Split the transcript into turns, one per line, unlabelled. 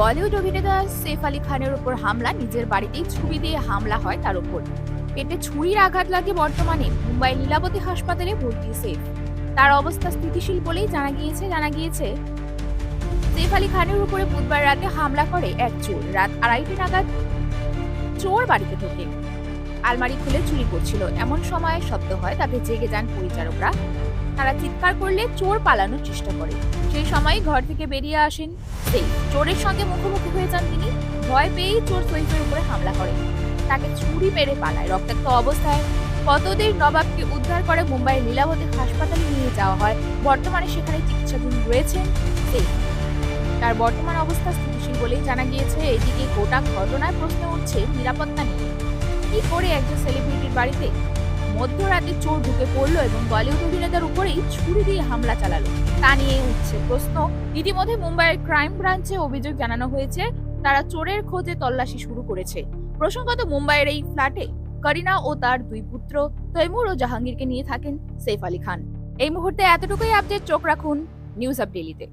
বলিউড অভিনেতা সেফ আলী খানের উপর হামলা, নিজের বাড়িতেই ছুরি দিয়ে হামলা হয় তার উপর। পেটে ছুরির আঘাত লাগে বর্তমানে। মুম্বাই লীলাবতী হাসপাতালে ভর্তি সেফ। তার অবস্থা স্থিতিশীল বলেই জানা গিয়েছে জানা গিয়েছে, সেফ আলী খানের উপরে বুধবার রাতে হামলা করে এক চোর। রাত আড়াইটে নাগাদ চোর বাড়িতে ঢোকে। আলমারি খুলে চুরি করছিল। এমন সময় শব্দ হয়, তাতে জেগে যান পরিচারকরা তারা চিৎকার করলে চোর পালানোর চেষ্টা করে। সেই সময় ঘর থেকে বেরিয়ে আসেন সেই। চোরের সঙ্গে মুখোমুখি হয়ে যান তিনি। ভয় পেয়েই চোর সৈফের উপরে হামলা করে। তাকে ছুরি মেরে পালায়। রক্তাক্ত অবস্থায় কতদের নবাবকে উদ্ধার করে মুম্বাই লীলাবতী হাসপাতালে নিয়ে যাওয়া হয়। বর্তমানে সেখানে চিকিৎসাধীন রয়েছেন সেই। তার বর্তমান অবস্থা স্থিতিশীল বলেই জানা গিয়েছে। এদিকে গোটা ঘটনায় প্রশ্ন উঠছে নিরাপত্তা নিয়ে। কি করে একজন সেলিব্রিটির বাড়িতে মধ্যরাতে চোর ঢুকে পড়ল এবং বলিউড অভিনেতার উপরেই ছুরি দিয়ে হামলা চালালো। তা নিয়ে উঠছে প্রশ্ন। ইতিমধ্যে মুম্বাইয়ের ক্রাইম ব্রাঞ্চে অভিযোগ জানানো হয়েছে, তারা চোরের খোঁজে তল্লাশি শুরু করেছে। প্রসঙ্গত মুম্বাইয়ের এই ফ্ল্যাটে করিনা ও তার দুই পুত্র তৈমুর ও জাহাঙ্গীরকে নিয়ে থাকেন সেফ আলী খান। এই মুহূর্তে এতটুকুই, আপডেট চোখ রাখুন নিউজ আপ ডেলিতে